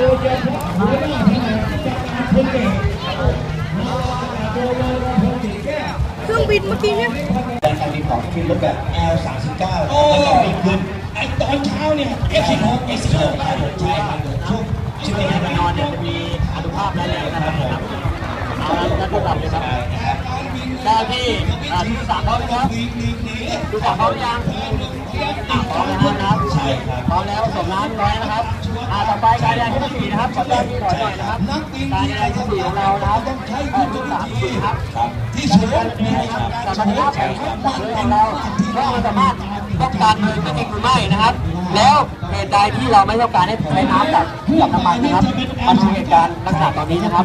ดยเฉพาะหัวหน้าแผนกจัดการคนเก่งนาวาอากาศโทวรพงศ์จิตแก้วเครื่องบินเมื่อกี้เนี่ยการการบินของบินรถแบบ L39 โอ้แล้วก็บินขึ้นไอตอนเช้าเนี่ย F16 F16 ใช่ใช่ครับช่วงช่วงนี้นอนเนี่ยจะมีอนุภาพได้เลยนะครับผมเอาละการประดับเลยครับเจ้าที่อ่าที่สามพร้อมไหมครับที่สามพร้อมหรือยังอะพร้อมแล้วนะครับใช่ครับพร้อมแล้ว ส่งน้ำร้อยนะครับอ่าต่อไปการแสดงที่สี่นะครับขอเจ้าที่ถอยหน่อยนะครับการแสดงที่สี่ของเรานะครับเอ่อที่สามสี่ครับครับที่การสูแสงดงนี้นะครับสมรรถนะของเราว่ามันสามารถป้องกันเพลิงได้จริงหรือไม่นะครับ แล้วเหตุใดที่เราไม่ต้องการให้ใช้น้ำกับกับน้ำมันนะครับมันคือเหตุการณ์ลักษณะตอนนี้นะครับ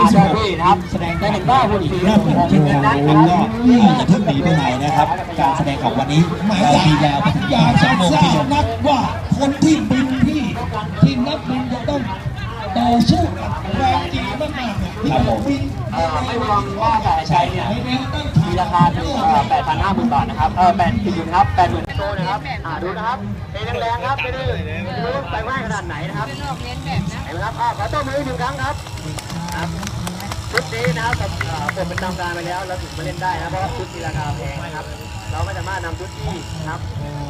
อาจารย์พี่นะครับแสดงได้เห็นว่าหุ่นสีหน้าผมของชื่อเงินว่านั้นผมนะครับก็จะเพิ่งหนีไปไหนนะครับ การแสดงของวันนี้เรามียาวไปถึงยากสจะองโมงทีเดียวนักว่าคนที่บินที่ที่นักบินจะต้องต่อสู้กับแรงจริง มากๆเนี่ยที่เราบินเอ่อไม่รวมว่าจ่ายใช้เนี่ยมีราคาถึงแปดพันห้าหมื่นบาทนะครับเออแปดถึงครับแปดหมื่นโตนะครับอ่าดูนะครับเป็นแรงๆครับไปดูดูไปไหวขนาดไหนนะครับเห็นไหมครับอ่าขอต้มมือหนึ่งครั้งครับครับชุดนี้นะครับเอ่อผมเป็นตามการไปแล้วเราถึงมาเล่นได้นะเพราะว่าชุดมีราคาแพงนะครับ เราไม่สามารถนำชุดที่นะครับ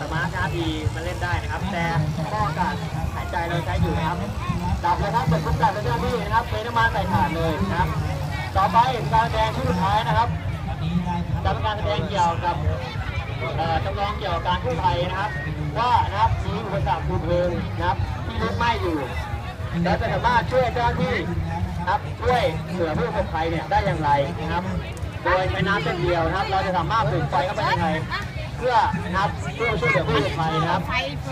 สมาร์ทชาร์ดีมาเล่นได้นะครับ แต่ข้ออากาศหายใจเราใช้อยู่นะครับ ดับเลยครับเปิดคุ้มกันเป็นเจ้าหน้าที่นะครับเทน้ำมันใส่ถ่านเลยนะครับ ต่อไปการแสดงชุดสุดท้ายนะครับจะเป็นการแสดงเกี่ยวกับจำลองเกี่ยวกับการกู้ภัยนะครับ ว่านะครับมีอุปสรรคคือเพลิงนะครับ ที่ลุกไหม้อยู่แล้วจะสามารถช่วยเจ้าหน้าที่นะครับช่วยเหลือผู้ประสบภัยเนี่ยได้อย่างไรนะครับ โดยใช้น้ำเส้นเดียวนะครับ เราจะสามารถปลูกไฟเข้าไปยังไง พื่อนะครับเพื่อช่วยเหลือผู้ประสบภัยนะครับ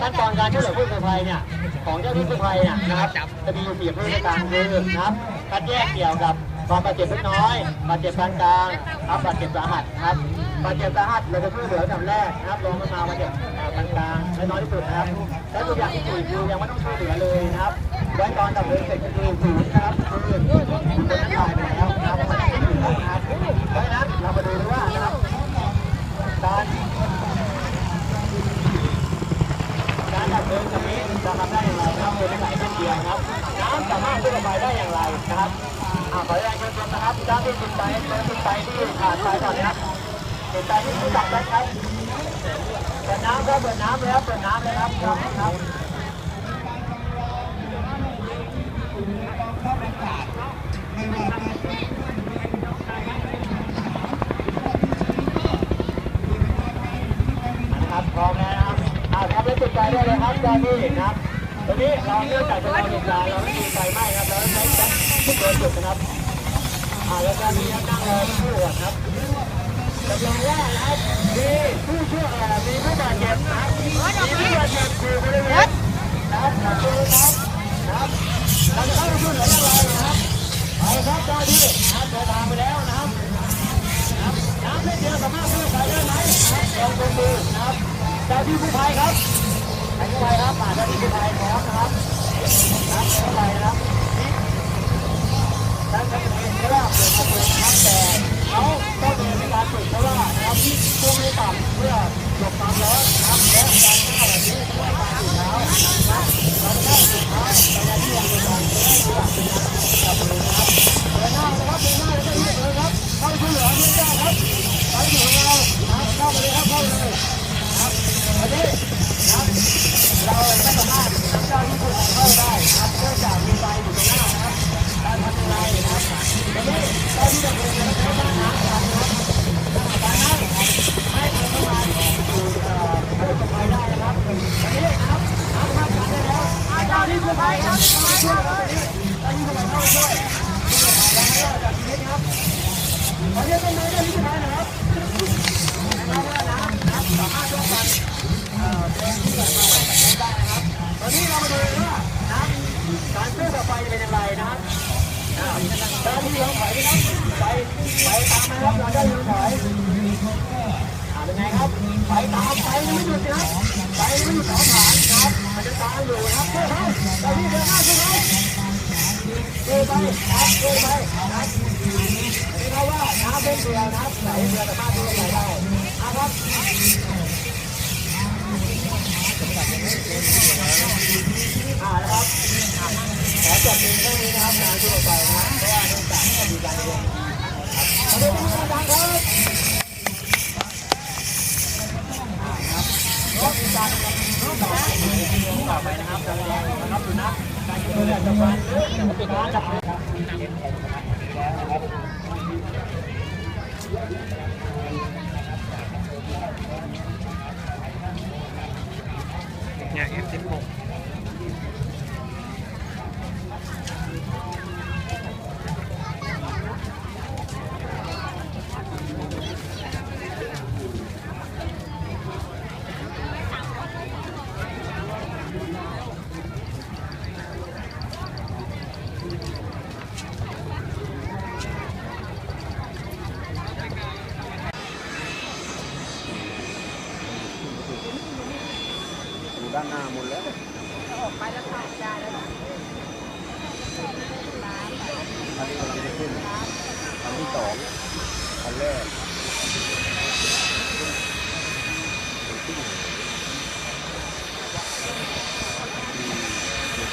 ขั้นตอนการช่วยเหลือผู้ประสบภัยเนี่ยของเจ้าหน้าที่กู้ภัยเนี่ยนะครับจะมีอยู่สี่ประเภทด้วยกันคือนะครับคัดแยกเกี่ยวกับความบาดเจ็บเล็กน้อยบาดเจ็บปานกลางครับบาดเจ็บสาหัสครับบาดเจ็บสาหัสเราจะช่วยเหลืออันดับแรกนะครับลงมาบาดเจ็บปานกลางและน้อยที่สุดนะครับและตัวอย่างที่สี่คือยังไม่ต้องช่วยเหลือเลยนะครับไว้ตอนดับเพลิงเสร็จก็คือศูนย์นะครับคือคนนั้นตายไปแล้วนะครับมันไม่อยู่แล้วนะครับ ที่ขาดไปก่อนนะครับติดไปที่ผู้จับได้ครับเปิดน้ำครับเปิดน้ำเลยครับเปิดน้ำเลยครับครับครับนะครับพร้อมแล้วนะครับอ่าครับแล้วติดไปได้เลยครับเจ้าที่นะครับตรงนี้เราเนื่องจากเป็นเราเหตุการณ์เราไม่มีไฟไหม้ครับเราใช้แก๊สทุกตัวจุดนะครับ แล้วก็มีนั่งรอผู้ตรวจครับจำลองว่านะครับมีผู้ช่วยมีผู้บาดเจ็บนะครับมีผู้บาดเจ็บอยู่บริเวณนะครับขอบคุณครับครับเราจะเข้าไปช่วยเหลืออย่างไรนะครับเอาละครับเจ้าที่นะครับเดินทางไปแล้วนะครับน้ำเส้นเดียวสามารถช่วยใครได้ไหมครับลองดูดูนะครับเจ้าที่กู้ภัยครับกู้ภัยครับมาเจ้าที่กู้ภัยพร้อมนะครับครับกู้ภัยนะครับ ท่นจะเห็นเกิดความเร็วนะครับแต่เขาต้องเดินในการฝึกเพราะว่านะครับช่วงนี้ต่ำเพื่อหลบความร้อนนะครับและการเข้าแบบนี้เพื่อการฝึกเท้านะครับเราจะได้ฝึกเท้าในการที่ยังมีการเดินหลันการจับมือครับเดินหน้านะครับเดินหน้า ช่วยไปครับช่วยไปนะครับนี่เขาว่าน้ำเป็นเดียวนะครับไหลเรือสามารถดูไหลได้นะครับอ่านะครับแผนจบเพียงแค่นี้นะครับงานที่เราไปนะครับเพราะว่าเนื่องจากจะมีการเรียนครับมาดูที่ดังครับรถจักรต่อไปต่อไปนะครับจะรอนะครับดูนะ การเดินจะมาจะมาจับครับ เนี่ย F16 ดูด้านหน้าหมดแล้ว ออกไปแล้วถ่ายได้แล้ว อันนี้กำลังจะขึ้นอันที่สองอันแรก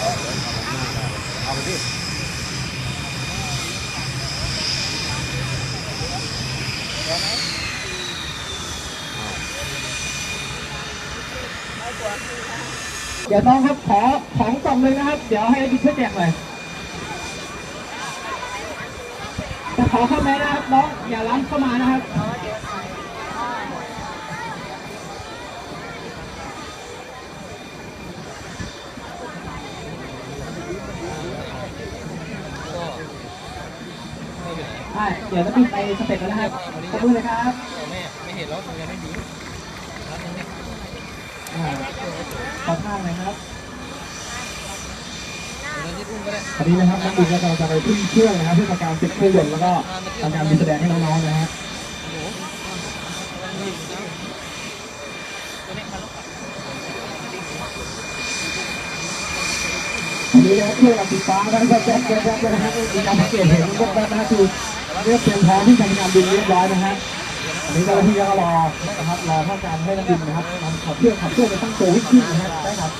เอาไปดิเดี๋ยวน้องครับขอของกล่องเลยนะครับ เดี๋ยวให้ดิช่วยแจกหน่อยจะขอเข้าแม่นะครับน้องอย่าล้ำเข้ามานะครับ ช่เดี๋ยวจะปิดไปสเต็ปแล้วนะครับขอบคุณเลยครับแม่ไม่เห็นแล้วทำไมไม่ดีร้านนี้เนี่ยอ่าขอท่าเลยครับร้านที่อุ้มก็ได้ตอนนี้นะครับนักบินก็กำลังจะไปขึ้นเครื่องนะครับเพื่อทำการเซ็ตเครื่องยนต์แล้วก็ทำการบินแสดงให้น้องๆนะฮะโอ้โหนี่นะตัวนี้มันตอนนี้นะครับเครื่องอัดสีฟ้านะครับก็แจ๊บแจ๊บแจ๊บเลยนะฮะมีการสังเกตเห็นพวกนั้นนะฮะคือ เรียกเตรียมพร้อมที่จะทำการบินเรียบร้อยนะฮะอันนี้เจ้าหน้าที่ก็รอนะครับรอเข้าการให้นักบินนะครับนำขับเครื่องขับเครื่องไปตั้งตัววิ่งขึ้นนะฮะได้ครับ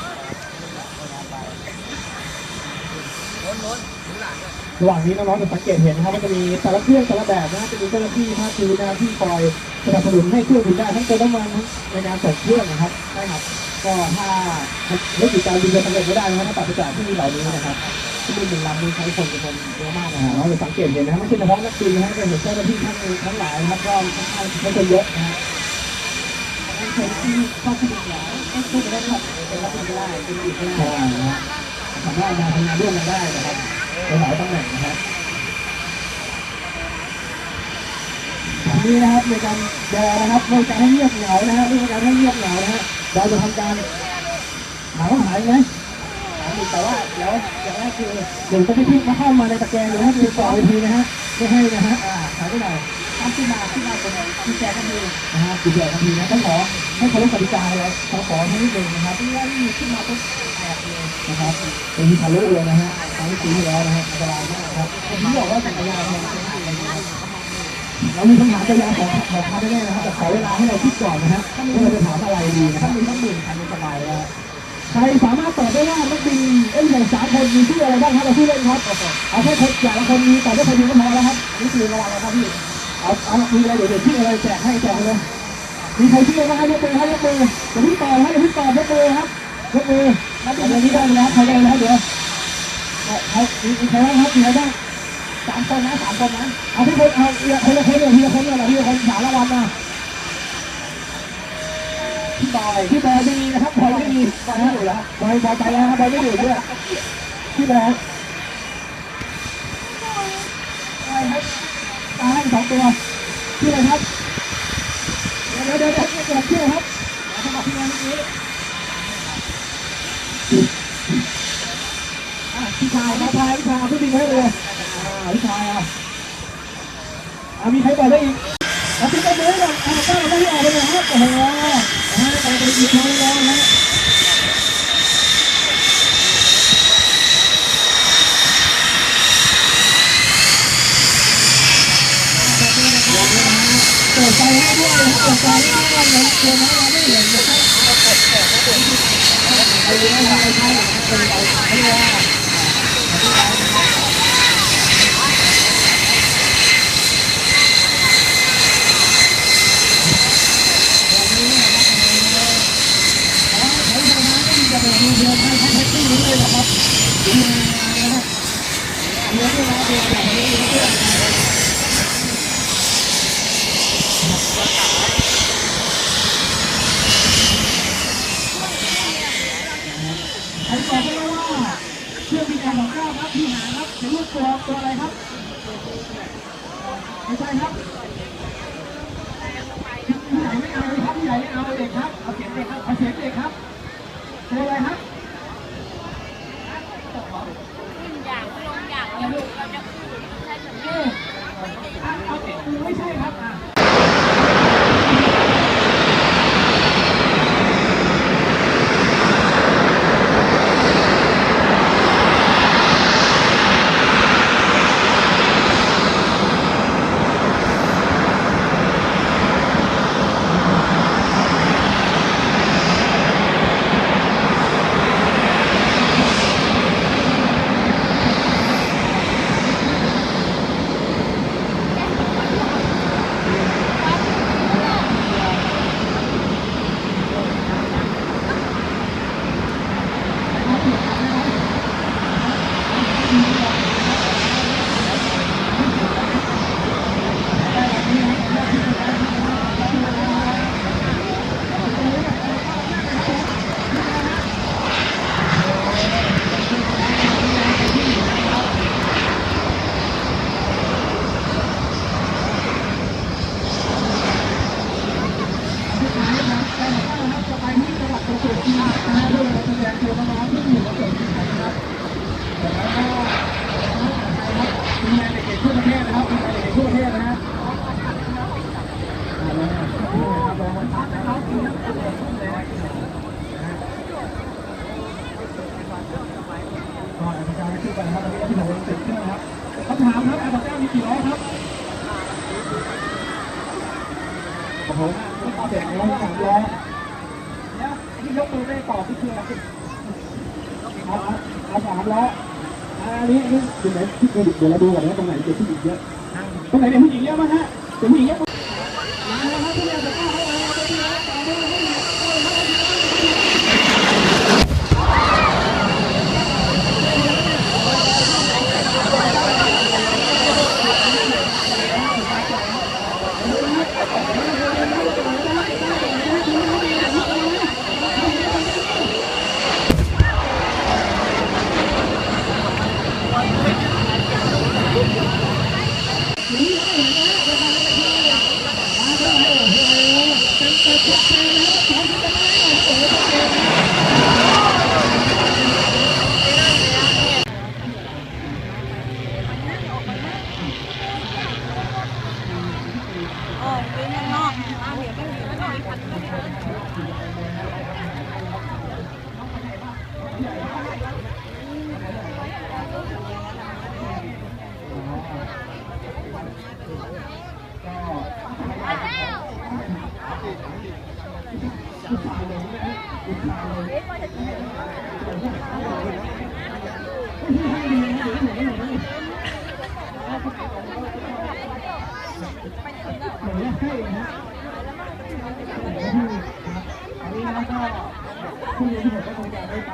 ล้นล้นถึงหลังเลยระหว่างนี้น้องๆจะสังเกตเห็นนะครับว่าจะมีแต่ละเครื่องแต่ละแบบนะจะมีเจ้าหน้าที่ภาคพื้นนะครับที่คอยสนับสนุนให้เครื่องบินได้ทั้งติมน้ำมันในการส่งเครื่องนะครับได้ครับก็ถ้าไม่ติดการบินจะสำเร็จไม่ได้นะครับถ้าตัดไปจากที่เหล่านี้นะครับ ที่บินหนึ่งลำนี้ใช้คนจำนวนเยอะมากนะฮะเราจะสังเกตเห็นนะครับไม่ใช่เฉพาะนักบินนะฮะจะเห็นเจ้าหน้าที่ทั้งทั้งหลายนะครับก็ค่อนข้างใช้คนเยอะนะฮะคนที่เข้าขึ้นหลายก็ช่วยกันได้ครับเป็นรับบินก็ได้เป็นอีกก็ได้นะฮะสามารถมาทำงานร่วมกันได้นะครับในหลายตำแหน่งนะครับนี่นะครับในการเดินนะครับในการให้เงียบเหงานะฮะในการให้เงียบเหงานะฮะเราจะทำการหาว่าหายไหมหา แต่ว่าเดี๋ยวอย่างแรกคือเดี๋ยวจะให้พี่มาเข้ามาในตะแกรงหรือให้พี่ต่ออีกทีนะฮะไม่ให้นะฮะอ่าหายไหน่อยตามที่มาที่มาเป็นที่แจกทันทีนะฮะที่แจกทันทีนะต้องขอให้เคารพกติกาเลยขอขอให้นิดนึงนะครับที่ว่านี่ขึ้นมาปุ๊บแอบเลยนะครับเป็นที่ทะลุเลยนะฮะครั้งที่สี่แล้วนะฮะอันตรายมากครับผมบอกว่าจักรยานเนี่ยเป็นอะไรนะครับเรามีคำถามจะยาวของของท่านแน่นะครับแต่ขอเวลาให้เราคิดก่อนนะฮะว่าเราจะถามอะไรดีนะครับมีทั้งหมื่นพันสบายแล้ว ใครสามารถตอบได้ว่านักบินเอ็นหนึ่งสามคนมีชื่ออะไรบ้างครับเราชื่อเล่นครับ เอาแค่คนอย่ละคนมีตอบได้คนเดียวก็พอแล้วครับนี่คือรางวัลแล้วครับพี่ เอาเอามีอะไรเดี๋ยวเดี๋ยวชื่ออะไรแจกให้แจกเลย มีใครชื่ออะไรบ้างยกมือครับยกมือเดี๋ยวพี่ตอบให้เดี๋ยวพี่ตอบยกมือครับยกมือนักบินนนี้ได้แล้วใครได้แล้วเดี๋ยวเอามีใครบ้างครับมีใครบ้างสามคนนะสามคนนะ เอาทุกคนเอาคนละคนเลยทีละคนเลยทีละคนสามรางวัลนะ พี่บอยพี่บอยไม่มีนะครับบอยไม่มีบอยไม่อยู่แล้วบอยบอยไปแล้วครับบอยไม่อยู่ด้วยพี่บอยอะไรครับตายสองตัวชื่ออะไรครับเดี๋ยวเดี๋ยวเดี๋ยวเดี๋ยวชื่อครับสมัครที่งานนี้พี่ชายมาพายพี่ชายพี่บินให้เลยพี่ชายอะมีใครบอกได้อีกเอาพี่ก็เบสก่อนเอาก้าวไม่ออกเลยนะครับโอ้โห ไปไปอีกครั้งแล้วนะเปิดใจให้ด้วยเปิดใจให้ด้วยนะเชิญนะไม่เห็นนะครับไปเลยนะไปใช่เปิดใจให้ด้วย ใครบอกได้ว่าเชื่อมีการบอกเก้าครับพี่หาครับเป็นลูกตัวตัวอะไรครับ ไม่ใช่ครับพี่ใหญ่ไม่เอาเลยครับพี่ใหญ่ไม่เอาเด็กครับเอาเสียงเด็กครับเอาเสียงเด็กครับตัวอะไรครับ ขึ้นอย่างลงอย่างเนี่ยลูกเราจะขึ้นใช่ไหม เอออะเอาเด็กไม่ใช่ครับอะไปที่จังหวัดประจวบคีรีขันธ์นะฮะด้วยการแสดงตัวน้องๆที่อยู่ประจวบคีรีขันธ์นะครับแล้วก็มีงานเด็กๆ ทั่วประเทศนะครับมีงานเด็กๆทั่วเทศนะฮะอ่าแล้วนะครับลองมาทักนะครับที่นักแสดงทุกเลยนะก็อาจารย์ชื่อกันนะครับตอนนี้ที่ผมติดเครื่องครับคำถามครับอาจารย์มีกี่ล้อครับโอ้โหไม่ตอบเด็กล้อสามล้อแล้วที่ยกมือไม่ตอบที่คืออะไรเอาสามล้ออันนี้นี่ตรงไหนที่เดี๋ยวเราดูก่อนว่าตรงไหนเด็กผู้หญิงเยอะ ตรงไหนเป็นผู้หญิงเยอะมั้งฮะเป็นผู้หญิงเยอะมาแล้วครับที่เรียนจะ คุณลุงผมก็คงจะได้ไป